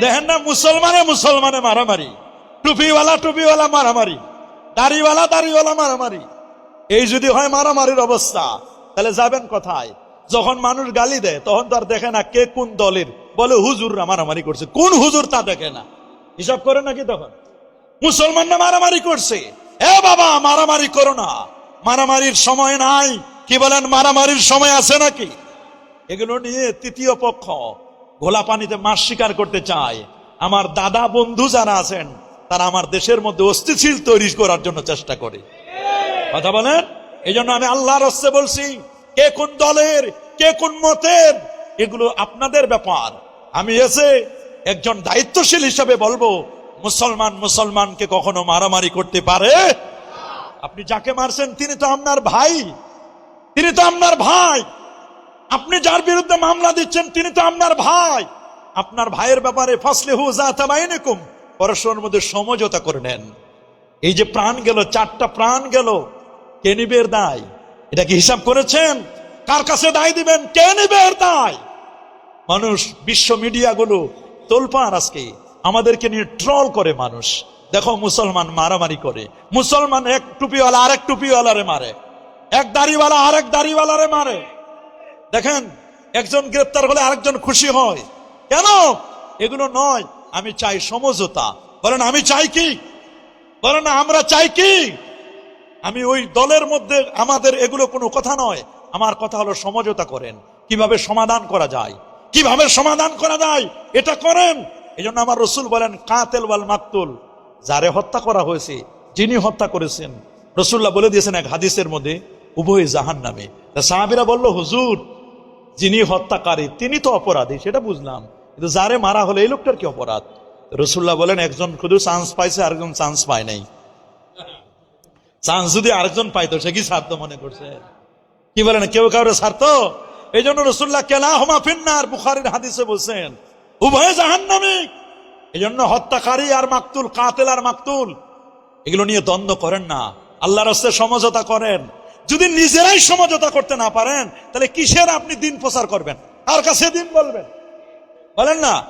দেখেন না, মুসলমানে মুসলমানে মারামারি। টুপিওয়ালা টুপিওয়ালা মারামারি। দাড়িওয়ালা দাড়িওয়ালা মারামারি। এই যদি হয় মারামারির অবস্থা, তাহলে যাবেন কোথায়? যখন মানুষ গালি দেয়, তখন তো আর দেখে না কে কোন দলের। বলে হুজুররা মারামারি করছে। কোন হুজুর তা দেখে না। হিসাব করে নাকি তখন? মুসলমানরা মারামারি করছে। এ বাবা, মারামারি করো না। মারামারির সময় নাই। কি বলেন, মারামারির সময় আছে নাকি? এগুলো নিয়ে তৃতীয় পক্ষ। গোলা পানিতে মাছ শিকার করতে চায়। আমার দাদা বন্ধু যারা আছেন, তারা আমার দেশের মধ্যে অস্থিশীল তৈরি করার জন্য চেষ্টা করে। কথা বলেন? এই জন্য আমি আল্লাহর হস্তে বলছি, কে কোন দলের, কে কোন মতের, এগুলো আপনাদের ব্যাপার। আমি এসে একজন দায়িত্বশীল হিসাবে বলব, মুসলমান মুসলমানকে কখনো মারামারি করতে পারে? আপনি যাকে মারছেন, তিনি তো আপনার ভাই। তিনি তো আপনার ভাই। যার বিরুদ্ধে মামলা দিচ্ছেন তিনি তো আপনার ভাই। আপনার ভাইয়ের ব্যাপারে ফাসলে হু জাতাবাইনিকুম পরস্পরের মধ্যে সমঝোতা করে নেন। এই যে প্রাণ গেল, চারটা প্রাণ গেল, কে নিবে এর দায়? এটা কি হিসাব করেছেন? কার কাছে দায় দিবেন? কে নিবে এর দায়? মানুষ, বিশ্ব মিডিয়াগুলো তোলপার আজকে। আমাদেরকে নিয়ে ট্রল করে মানুষ। দেখো মুসলমান মারামারি করে। মুসলমান এক টুপিওয়ালা আরেক টুপিওয়ালারে মারে। এক দাড়িওয়ালা আরেক দাড়িওয়ালারে মারে। দেখেন একজন গ্রেপ্তার হলে আরেকজন খুশি হয়। কেন? এগুলো নয়, আমি চাই সমঝোতা। বলেন, আমি চাই কি? বলেন, আমরা চাই কি? আমি ওই দলের মধ্যে আমাদের এগুলো কোনো কথা নয়। আমার কথা হলো সমঝোতা করেন। কীভাবে সমাধান করা যায়? কীভাবে সমাধান করা যায়? এটা করেন। এই জন্য আমার রসুল বলেন, কাতেল ওয়াল মাকতুল। যারে হত্যা করা হয়েছে, যিনি হত্যা করেছেন। রসুল্লাহ বলে দিয়েছেন এক হাদিসের মধ্যে, উভয় জাহান নামে সাহাবিরা বলল, হুজুর যিনি হত্যাকারী, তিনি তো অপরাধী, সেটা বুঝলাম। কিন্তু যারে মারা হলে, এই লোকটার কি অপরাধ? রসুল্লাহ বলেন, একজন শুধু চান্স পাইছে, আরেকজন চান্স পায় নাই। চান্স যদি আরেকজন পাইতো সে কি স্বার্থ মনে করছে? কি বলেন, কেউ কাউরে স্বার্থ এই জন্য রসুল্লাহ, কেলা হমা ফিন্নার বুখারির হাদিসে বলছেন, উভয় জাহান্নামী। এই জন্য হত্যাকারী আর মাকতুল, কাতেল আর মাকতুল, এগুলো নিয়ে দ্বন্দ্ব করেন না। আল্লাহর হস্তে সমঝোতা করেন। যদি নিজেরাই সমঝোতা করতে না পারেন, তাহলে কিসের আপনি দিন প্রচার করবেন? কার কাছে দিন বলবেন? বলেন না।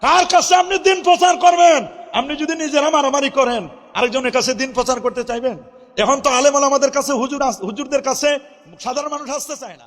কার কাছে আপনি দিন প্রচার করবেন? আপনি যদি নিজেরা মারামারি করেন, আরেকজনের কাছে দিন প্রচার করতে চাইবেন? এখন তো আলেমাল আমাদের কাছে হুজুর হুজুরদের কাছে সাধারণ মানুষ আসতে চায় না।